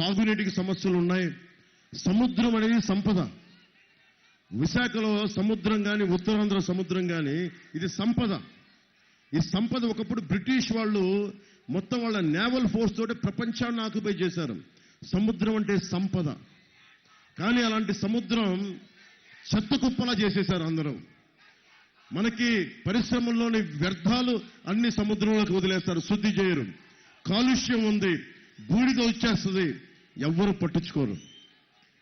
సాగునీటికి సమస్యలు ఉన్నాయి. సముద్రం అనేది సంపద. విశాఖలో సముద్రం కానీ ఉత్తరాంధ్ర సముద్రం కానీ ఇది సంపద. ఈ సంపద ఒకప్పుడు బ్రిటిష్ వాళ్ళు మొత్తం వాళ్ళ నేవల్ ఫోర్స్ తోటి ప్రపంచాన్ని ఆక్యుపై చేశారు. సముద్రం అంటే సంపద. కానీ అలాంటి సముద్రం చెత్త కుప్పలా చేసేశారు అందరూ. మనకి పరిశ్రమల్లోని వ్యర్థాలు అన్ని సముద్రంలోకి వదిలేస్తారు. శుద్ధి చేయరు. కాలుష్యం ఉంది. బూడిద వచ్చేస్తుంది. ఎవ్వరు పట్టించుకోరు.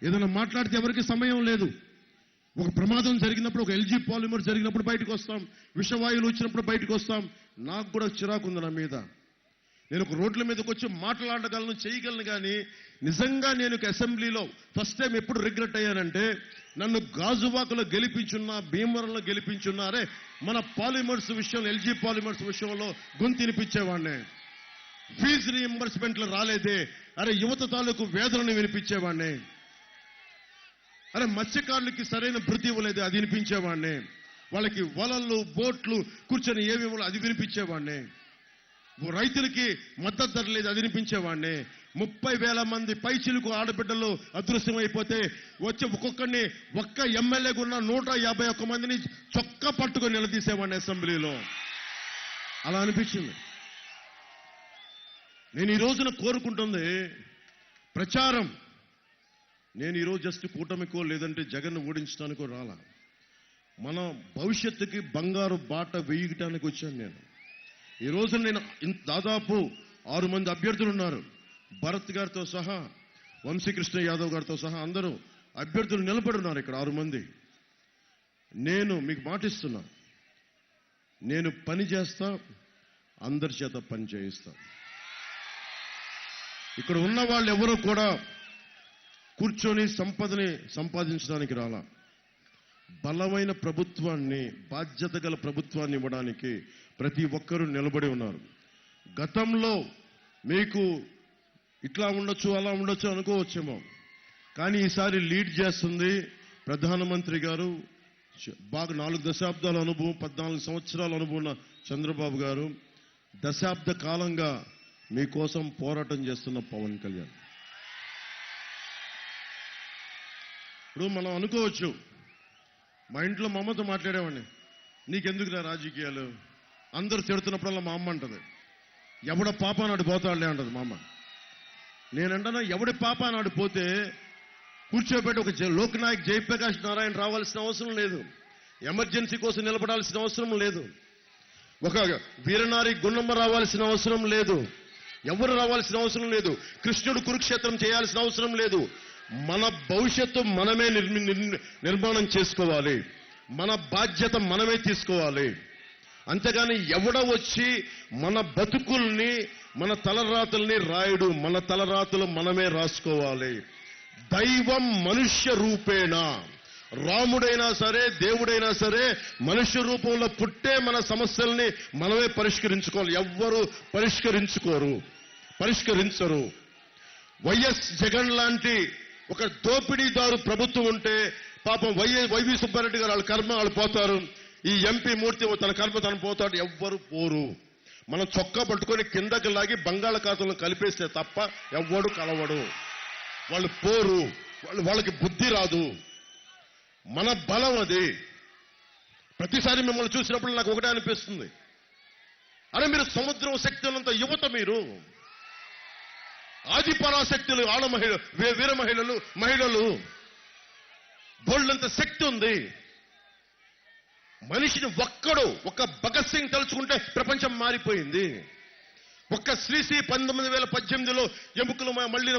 ఏదైనా మాట్లాడితే ఎవరికి సమయం లేదు. ఒక ప్రమాదం జరిగినప్పుడు ఒక ఎల్జీ పాలిమర్ జరిగినప్పుడు బయటకు వస్తాం. విషవాయువులు వచ్చినప్పుడు బయటకు వస్తాం. నాకు కూడా చిరాకు ఉంది నా మీద. నేను ఒక రోడ్ల మీదకి వచ్చి మాట్లాడగలను చేయగలను కానీ నిజంగా నేను ఒక అసెంబ్లీలో ఫస్ట్ టైం ఎప్పుడు రిగ్రెట్ అయ్యానంటే నన్ను గాజువాకలో గెలిపించున్నా భీమవరంలో గెలిపించున్నా అరే మన పాలిమర్స్ విషయంలో ఎల్జీ పాలిమర్స్ విషయంలో గొంతు వినిపించేవాడిని. ఫీజు రీఎంబర్స్మెంట్లు రాలేదే. అరే యువత తాలూకు వేదనని వినిపించేవాడిని అరే మత్స్యకారులకి సరైన భృతి ఇవ్వలేదు అది వినిపించేవాడిని వాళ్ళకి వలలు బోట్లు కూర్చొని ఏమి ఇవ్వాలి అది వినిపించేవాడిని రైతులకి మద్దతు ధర లేదు అది వినిపించేవాడిని ముప్పై వేల మంది పైచిలకు ఆడబిడ్డలు అదృశ్యమైపోతే వచ్చి ఒక్కొక్కరిని ఒక్క ఎమ్మెల్యేగా ఉన్న నూట యాభై ఒక్క మందిని చొక్కా పట్టుకొని నిలదీసేవాడిని అసెంబ్లీలో. అలా అనిపించింది. నేను ఈ రోజున కోరుకుంటుంది ప్రచారం. నేను ఈరోజు జస్ట్ కూటమికో లేదంటే జగన్ ఓడించడానికో రాలా. మన భవిష్యత్తుకి బంగారు బాట వేయటానికి వచ్చాను నేను. ఈ రోజున నేను దాదాపు ఆరు మంది అభ్యర్థులు ఉన్నారు. భరత్ గారితో సహా వంశీకృష్ణ యాదవ్ గారితో సహా అందరూ అభ్యర్థులు నిలబడి ఉన్నారు ఇక్కడ ఆరు మంది. నేను మీకు మాటిస్తున్నా నేను పని చేస్తా అందరి చేత పని చేయిస్తా. ఇక్కడ ఉన్న వాళ్ళు ఎవరూ కూడా కూర్చొని సంపదని సంపాదించడానికి రాలా. బలమైన ప్రభుత్వాన్ని బాధ్యత గల ప్రభుత్వాన్ని ఇవ్వడానికి ప్రతి ఒక్కరూ నిలబడి ఉన్నారు. గతంలో మీకు ఇట్లా ఉండొచ్చు అలా ఉండొచ్చు అనుకోవచ్చేమో. కానీ ఈసారి లీడ్ చేస్తుంది ప్రధానమంత్రి గారు. బాగా నాలుగు దశాబ్దాల అనుభవం పద్నాలుగు సంవత్సరాల అనుభవం చంద్రబాబు గారు. దశాబ్ద కాలంగా మీకోసం పోరాటం చేస్తున్న పవన్ కళ్యాణ్. ఇప్పుడు మనం అనుకోవచ్చు మా ఇంట్లో మా అమ్మతో మాట్లాడేవాడిని. నీకెందుకురా రాజకీయాలు? అందరూ తిడుతున్నప్పుడల్లా మా అమ్మ అంటది ఎవడ పాప నాడు పోతాడులే అంటది మా అమ్మ. నేనంటాను ఎవడి పాప నాడు పోతే కూర్చోబెట్టి ఒక జ- లోక్నాయక్ జయప్రకాష్ నారాయణ రావాల్సిన అవసరం లేదు. ఎమర్జెన్సీ కోసం నిలబడాల్సిన అవసరం లేదు. ఒక వీరనారి గున్నమ్మ రావాల్సిన అవసరం లేదు. ఎవరు రావాల్సిన అవసరం లేదు. కృష్ణుడు కురుక్షేత్రం చేయాల్సిన అవసరం లేదు. మన భవిష్యత్తు మనమే నిర్మి- నిర్- నిర్మాణం చేసుకోవాలి. మన బాధ్యత మనమే తీసుకోవాలి. అంతేగాని ఎవడ వచ్చి మన బతుకుల్ని మన తలరాతుల్ని రాయుడు మన తలరాతులు మనమే రాసుకోవాలి. దైవం మనుష్య రూపేణ. రాముడైనా సరే దేవుడైనా సరే మనుష్య రూపంలో పుట్టే మన సమస్యల్ని మనమే పరిష్కరించుకోవాలి. ఎవ్వరు పరిష్కరించుకోరు పరిష్కరించరు. వైఎస్ జగన్ లాంటి ఒక దోపిడీదారు ప్రభుత్వం ఉంటే పాపం వైఎ వైవి సుబ్బారెడ్డి గారు వాళ్ళ కర్మ వాళ్ళు పోతారు. ఈ ఎంపీ మూర్తి తన కర్మ తను పోతాడు ఎవ్వరు పోరు. మనం చొక్కా పట్టుకొని కిందకి లాగి బంగాళాఖాతంలో కలిపేస్తే తప్ప ఎవ్వడు కలవడు. వాళ్ళు పోరు వాళ్ళు వాళ్ళకి బుద్ధి రాదు. మన బలం అది. ప్రతిసారి మిమ్మల్ని చూసినప్పుడు నాకు ఒకటే అనిపిస్తుంది. అరే మీరు సముద్రం శక్తి ఉన్నంత యువత మీరు. ఆది పరాశక్తులు ఆడ మహిళ వీర మహిళలు మహిళలు. బోళ్ళంత శక్తి ఉంది. మనిషిని ఒక్కడు ఒక భగత్ సింగ్ తలుచుకుంటే ప్రపంచం మారిపోయింది. ఒక్క శ్రీశ్రీ పంతొమ్మిది వేల పద్దెనిమిదిలో ఎముకలు మళ్ళీ